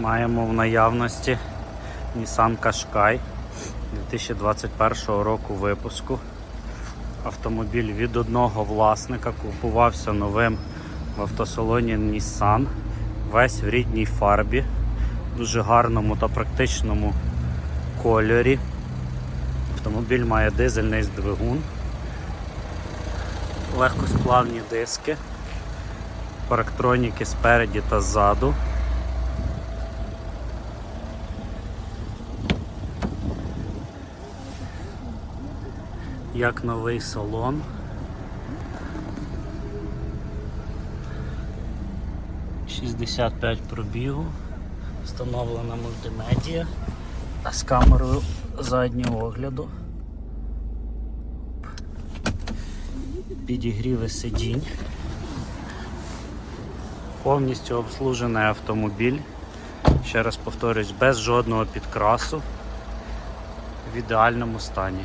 Маємо в наявності Nissan Qashqai 2021 року випуску. Автомобіль від одного власника купувався новим в автосалоні Nissan. Весь в рідній фарбі, дуже гарному та практичному кольорі. Автомобіль має дизельний двигун, легкосплавні диски, парктроніки спереді та ззаду. Як новий салон. Шістдесят п'ять пробігу, встановлена мультимедія з камерою заднього огляду. Підігріви сидінь. Повністю обслужений автомобіль. Ще раз повторюсь, без жодного підкрасу. В ідеальному стані.